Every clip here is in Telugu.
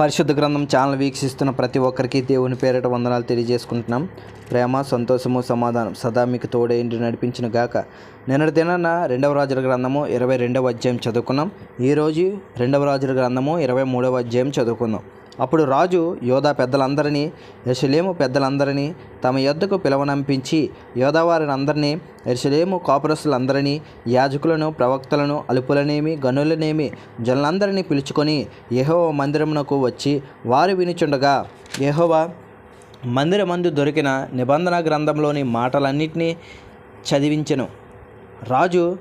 పరిశుద్ధ గ్రంథం ఛానల్ వీక్షిస్తున్న ప్రతి ఒక్కరికి దేవుని పేరిట వందనాలు తెలియజేసుకుంటున్నాం. ప్రేమ సంతోషము సమాధానం సదా మీకు తోడే ఇంటి నడిపించిన గాక. నిన్నటి దినాన రెండవ రాజుల గ్రంథము ఇరవై రెండవ అధ్యాయం చదువుకున్నాం. ఈరోజు రెండవ రాజుల గ్రంథము ఇరవై మూడవ అధ్యాయం చదువుకుందాం. అప్పుడు రాజు యోధా పెద్దలందరినీ ఎరుసలేము పెద్దలందరినీ తమ యొద్దకు పిలవనంపించి యోధావారిని అందరినీ ఎరుసలేము కాపురస్తులందరినీ యాజకులను ప్రవక్తలను అలుపులనేమి గనులనేమి జనులందరినీ పిలుచుకొని యహోవ మందిరమునకు వచ్చి వారు వినిచుండగా యహోవ మందిరమందు దొరికిన నిబంధన గ్రంథంలోని మాటలన్నింటినీ చదివించెను. రాజు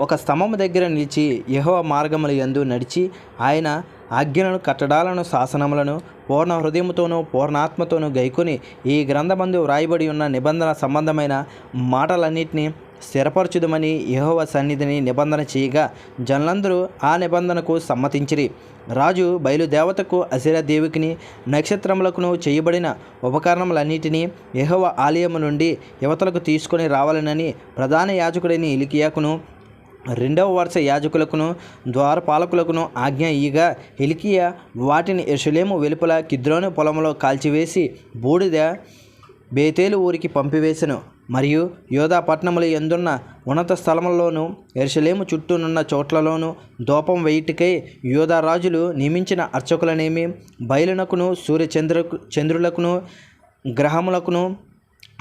ఒక స్తంభము దగ్గర నిలిచి యహోవ మార్గముల యందు నడిచి ఆయన ఆజ్ఞలను కట్టడాలను శాసనములను పూర్ణ హృదయముతోనూ పూర్ణాత్మతోనూ గైకొని ఈ గ్రంథమందు వ్రాయబడి ఉన్న నిబంధన సంబంధమైన మాటలన్నింటినీ స్థిరపరచుదమని యహోవ సన్నిధిని నిబంధన చేయగా జనులందరూ ఆ నిబంధనకు సమ్మతించిరి. రాజు బయలుదేవతకు అసిర దేవికిని నక్షత్రములకును చేయబడిన ఉపకరణములన్నిటినీ యహోవ ఆలయము నుండి యువతలకు తీసుకొని రావాలనని ప్రధాన యాజకుడైన ఇలికియాకును రెండవ వరుస యాజకులకును ద్వారపాలకులకును ఆజ్ఞ ఇయ్యగా. హిలికియా వాటిని ఎరుషలేము వెలుపల కిద్రోను పొలంలో కాల్చివేసి బూడిద బేతేలు ఊరికి పంపివేశను మరియు యోధా పట్టణముల ఎందున్న ఉన్నత స్థలముల్లోనూ ఎరుసలేము చుట్టూనున్న చోట్లలోనూ దూపం వేయుటికై యోధా రాజులు నియమించిన అర్చకులనేమి బయలునకును సూర్యచంద్ర చంద్రులకును గ్రహములకును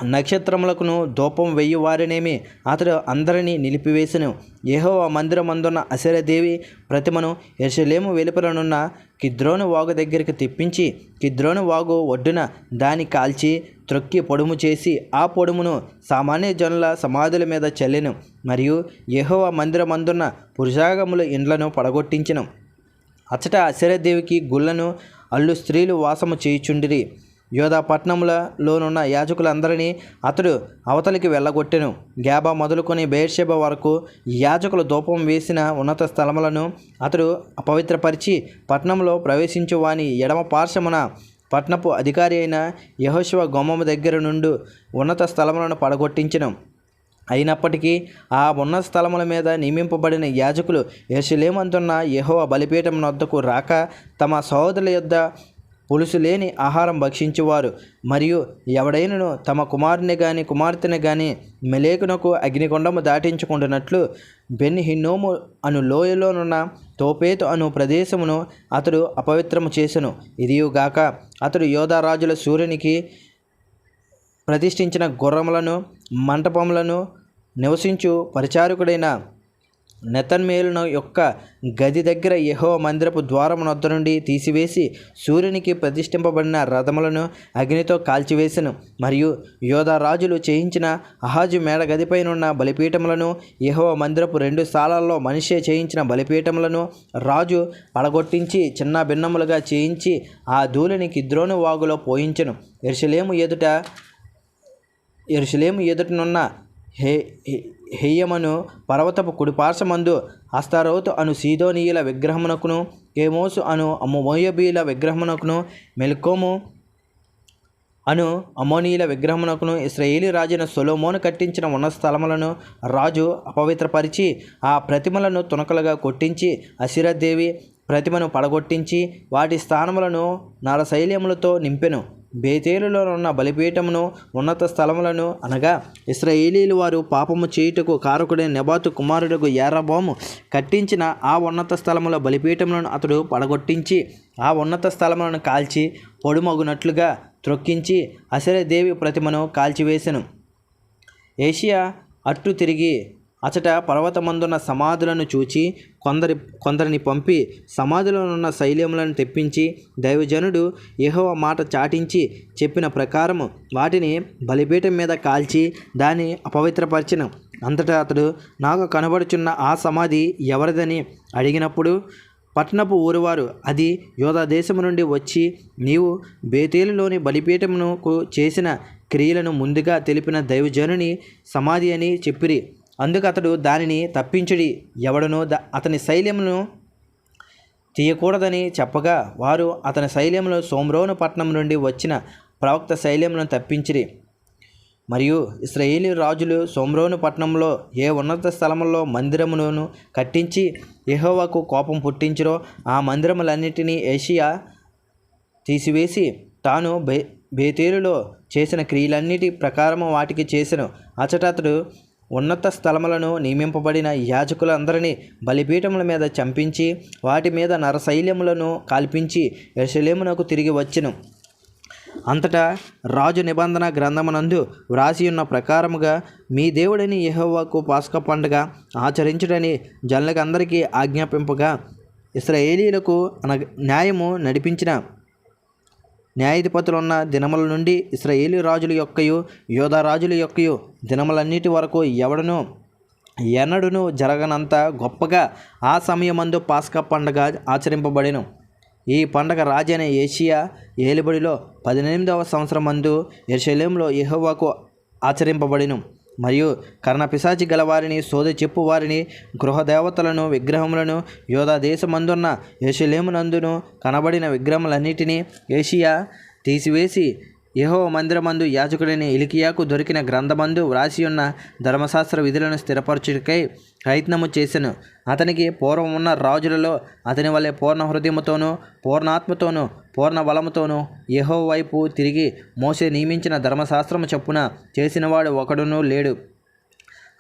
నక్షత్రములకును ధూపం వెయ్యి వారినేమి అతడు అందరినీ నిలిపివేసెను. యెహోవ మందిరమందున్న అసిరదేవి ప్రతిమను ఎర్షలేము వెలుపలనున్న కిద్రోను వాగు దగ్గరికి తెప్పించి కిద్రోను వాగు ఒడ్డున దాని కాల్చి త్రొక్కి పొడుము చేసి ఆ పొడుమును సామాన్య జనుల సమాధుల మీద చల్లెను. మరియు యహోవ మందిరమందున్న పురుషాగముల ఇండ్లను పడగొట్టించెను. అచ్చట అసిరదేవికి గుళ్ళను అల్లు స్త్రీలు వాసము చేయుచుండిరి. యోధా పట్టణములలోనున్న యాజకులందరినీ అతడు అవతలికి వెళ్ళగొట్టెను. గ్యాబా మొదలుకొని బేర్షెబ వరకు యాజకులు ధూపం వేసిన ఉన్నత స్థలములను అతడు అపవిత్రపరిచి పట్టణంలో ప్రవేశించు వాని ఎడమ పార్శ్వమున పట్నపు అధికారి అయిన యహోశివ గొమ్మము దగ్గర నుండి ఉన్నత స్థలములను పడగొట్టించను. అయినప్పటికీ ఆ ఉన్న స్థలముల మీద నియమింపబడిన యాజకులు యశలేమంతున్న యెహోవా బలిపీఠం వద్దకు రాక తమ సహోదరుల యొద్ద పులుసు లేని ఆహారం భక్షించువారు. మరియు ఎవడైనను తమ కుమారుని గాని కుమార్తెని గాని మెలేకునకు అగ్నికొండము దాటించుకుంటున్నట్లు బెన్ హిన్నోము అను లోయలోనున్న తోపేతు అను ప్రదేశమును అతడు అపవిత్రము చేసెను. ఇదియుగాక అతడు యోధారాజుల సూర్యునికి ప్రతిష్ఠించిన గుర్రములను మంటపములను నివసించు పరిచారకుడైన నెతన్మేలును యొక్క గది దగ్గర యహో మందిరపు ద్వారము నొద్ద నుండి తీసివేసి సూర్యునికి ప్రతిష్ఠింపబడిన రథములను అగ్నితో కాల్చివేసెను. మరియు యోధా రాజులు చేయించిన అహాజు మేడ గదిపైనున్న బలిపీఠములను యహో మందిరపు రెండు స్థానాల్లో మనిషే చేయించిన బలిపీఠములను రాజు పడగొట్టించి చిన్న భిన్నములుగా చేయించి ఆ ధూళిని కిద్రోను వాగులో పోయించెను. ఎరుసలేము ఎదుట ఎరుసలేము ఎదుటనున్న హే హేయమను పర్వతపు కుడిపార్శ్వమందు అస్తారోతు అను సీదోనీయుల విగ్రహమునకును ఏమోసు అను అమ్మోయబీల విగ్రహమునకును మెల్కోము అను అమోనీయుల విగ్రహమునకును ఇస్రాయేలీ రాజైన సొలోమోను కట్టించిన ఉన్న స్థలములను రాజు అపవిత్రపరిచి ఆ ప్రతిమలను తునకలుగా కొట్టించి అసిరదేవి ప్రతిమను పడగొట్టించి వాటి స్థానములను నరశైల్యములతో నింపెను. బేతేలులో ఉన్న బలిపీఠమును ఉన్నత స్థలములను అనగా ఇస్రాయేలీలు వారు పాపము చేయుటకు కారకుడైన నెబాతు కుమారుడుకు యారబాము కట్టించిన ఆ ఉన్నత స్థలముల బలిపీఠములను అతడు పడగొట్టించి ఆ ఉన్నత స్థలములను కాల్చి పొడుమగునట్లుగా త్రొక్కించి అసరదేవి ప్రతిమను కాల్చివేసెను. ఏషియా అట్టు తిరిగి అచట పర్వతమందున్న సమాధులను చూచి కొందరి కొందరిని పంపి సమాధిలోనున్న శైల్యములను తెప్పించి దైవజనుడు యెహోవ మాట చాటించి చెప్పిన ప్రకారము వాటిని బలిపీఠం మీద కాల్చి దాన్ని అపవిత్రపరిచిన. అంతటా అతడు నాకు కనబడుచున్న ఆ సమాధి ఎవరిదని అడిగినప్పుడు పట్టణపు ఊరివారు అది యోధా దేశము నుండి వచ్చి నీవు బేతేలులోని బలిపీఠమునకు చేసిన క్రియలను ముందుగా తెలిపిన దైవజనుని సమాధి అని చెప్పిరి. అందుకు అతడు దానిని తప్పించుడి. ఎవడనో ద అతని శైల్యమును తీయకూడదని చెప్పగా వారు అతని శైల్యంలో సోమ్రోను పట్టణం నుండి వచ్చిన ప్రవక్త శైల్యమును తప్పించిరి. మరియు ఇస్రాయేలీ రాజులు సోమ్రోను పట్టణంలో ఏ ఉన్నత స్థలములో మందిరమును కట్టించి ఎహోవాకు కోపం పుట్టించిరో ఆ మందిరములన్నిటినీ ఏషియా తీసివేసి తాను బే బేతేలులో చేసిన క్రియలన్నిటి ప్రకారము వాటికి చేసెను. అచట అతడు ఉన్నత స్థలములను నియమింపబడిన యాజకులందరినీ బలిపీఠముల మీద చంపించి వాటి మీద నరశైల్యములను కాల్పించి యెరూషలేమునకు తిరిగి వచ్చెను. అంతటా రాజు నిబంధన గ్రంథమునందు వ్రాసి ఉన్న ప్రకారముగా మీ దేవుడని యహోవాకు పాస్క పండుగ ఆచరించుడని జనులకందరికీ ఆజ్ఞాపింపగా ఇస్రాయేలీలకు అన న్యాయము నడిపించిన న్యాయాధిపతులున్న దినముల నుండి ఇస్రాయేలీ రాజుల యొక్కయు యోధా రాజుల యొక్కయు దినములన్నిటి వరకు ఎవడను ఎన్నడును జరగనంత గొప్పగా ఆ సమయమందు పాస్కా పండగ ఆచరింపబడెను. ఈ పండగ రాజైన ఏషియా ఏలుబడిలో పద్దెనిమిదవ సంవత్సరం మందు ఎర్షలేంలో యెహోవాకు ఆచరింపబడిను. మరియు కర్ణపిశాచి గలవారిని సోద చెప్పు వారిని గృహదేవతలను విగ్రహములను యోధా దేశమందున్న యెరూషలేమునందును కనబడిన విగ్రహములన్నిటినీ ఏషియా తీసివేసి యహో మందిరమందు యాజకుడైన ఇలికియాకు దొరికిన గ్రంథమందు వ్రాసి ఉన్న ధర్మశాస్త్ర విధులను స్థిరపరచుటకై ప్రయత్నము చేశాను అతనికి పూర్వం ఉన్న రాజులలో అతని వలె పూర్ణ హృదయముతోనూ పూర్ణాత్మతోనూ పూర్ణ బలముతోనూ యహో వైపు తిరిగి మోసే నియమించిన ధర్మశాస్త్రము చొప్పున చేసినవాడు ఒకడునూ లేడు.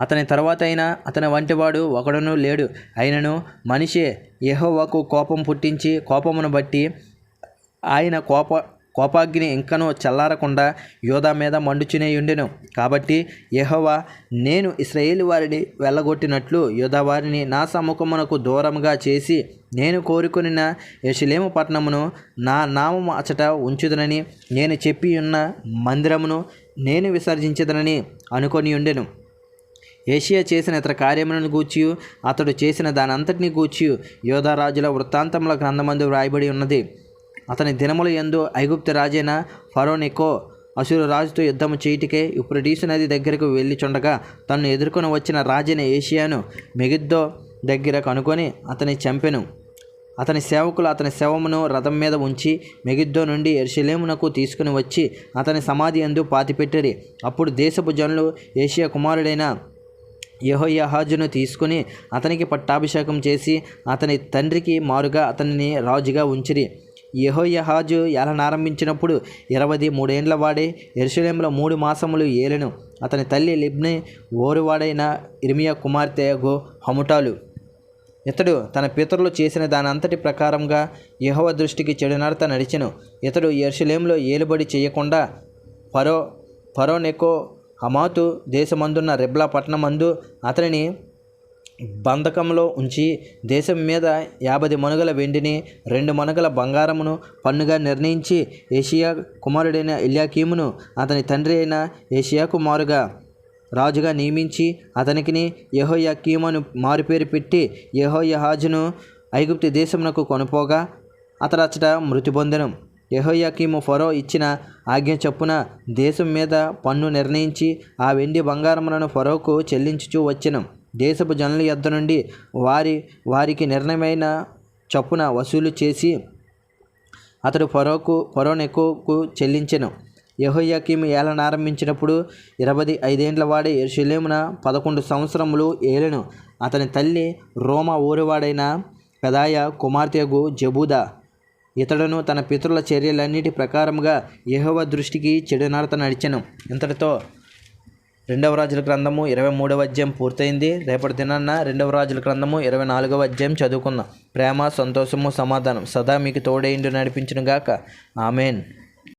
అతని తర్వాత అయినా అతని వంటివాడు ఒకడునూ లేడు. అయినను మనిషే యహోవకు కోపం పుట్టించి కోపమును బట్టి ఆయన కోప కోపాగ్ని ఇంకనూ చల్లారకుండా యోధా మీద మండుచునే ఉండెను కాబట్టి యెహోవా నేను ఇస్రాయేల్ వారిని వెళ్ళగొట్టినట్లు యోధా వారిని నా సముఖమునకు దూరంగా చేసి నేను కోరుకునిన యెరూషలేము పట్టణమును నా నామము అచట ఉంచుదనని నేను చెప్పి ఉన్న మందిరమును నేను విసర్జించదనని అనుకొని ఉండెను ఏషియా చేసిన ఇతర కార్యములను గూర్చి అతడు చేసిన దానంతటిని గూర్చి యోధారాజుల వృత్తాంతముల గ్రంథమందు వ్రాయబడి ఉన్నది. అతని దినముల యందు ఐగుప్తు రాజైన ఫరోనికో అసురు రాజుతో యుద్ధము చేయుటికే డీసు నది దగ్గరకు వెళ్ళిచుండగా తను ఎదుర్కొని వచ్చిన రాజైన ఏషియాను మెగిద్దో దగ్గర కనుకొని అతని చంపెను. అతని సేవకులు అతని శవమును రథం మీద ఉంచి మెగిద్దో నుండి ఎర్షలేమునకు తీసుకుని వచ్చి అతని సమాధి ఎందు పాతిపెట్టిరి. అప్పుడు దేశపు జనులు ఏషియా కుమారుడైన యహోయహాజును తీసుకుని అతనికి పట్టాభిషేకం చేసి అతని తండ్రికి మారుగా అతనిని రాజుగా ఉంచిరి. యహోయహాజు ఏలనారంభించినప్పుడు ఇరవై మూడేండ్ల వాడే ఎరుసలేంలో మూడు మాసములు ఏలెను. అతని తల్లి లిబ్ని ఓరువాడైన ఇర్మియా కుమార్తె గో హముటాలు ఇతడు తన పితరులు చేసిన దానంతటి ప్రకారంగా యహోవ దృష్టికి చెడునడత నడిచెను. ఇతడు ఎరుసలేంలో ఏలుబడి చేయకుండా పరో పరోనెకో హమాతు దేశమందున్న రెబ్లా పట్టణమందు అతనిని బంధకంలో ఉంచి దేశం మీద యాభై మనుగల వెండిని రెండు మనుగల బంగారమును పన్నుగా నిర్ణయించి ఏషియా కుమారుడైన ఇల్యాకీమును అతని తండ్రి అయిన ఏషియా కుమారుగా రాజుగా నియమించి అతనికిని యహోయాకీమను మారుపేరు పెట్టి యహోయహాజును ఐగుప్తి దేశమునకు కొనుపోగా అతడచ్చట మృతి పొందెను. యెహోయాకీము ఫరో ఇచ్చిన ఆజ్ఞ చొప్పున దేశం మీద పన్ను నిర్ణయించి ఆ వెండి బంగారములను ఫరోకు చెల్లించుచూ వచ్చెను. దేశపు జనుల యొద్ద నుండి వారి వారికి నిర్ణయమైన చొప్పున వసూలు చేసి అతడు ఫరోకు ఫరోనెకుకు చెల్లించెను. యెహోయాకీము ఏలనారంభించినప్పుడు ఇరవై ఐదేండ్ల వాడే ఎరుషులేమున పదకొండు సంవత్సరములు ఏలెను. అతని తల్లి రోమా ఊరివాడైన పెదాయ కుమార్తెగు జబూదా. ఇతడును తన పితరుల చర్యలన్నిటి ప్రకారముగా యహోవ దృష్టికి చెడు నడత నడిచెను. ఇంతటితో రెండవ రాజుల గ్రంథము ఇరవై మూడవ అధ్యాయం పూర్తయింది. రేపటి దినాన్న రెండవ రాజుల గ్రంథము ఇరవై నాలుగవ అధ్యాయం చదువుకుందాం. ప్రేమ సంతోషము సమాధానం సదా మీకు తోడేండు నడిపించును గాక ఆమెన్.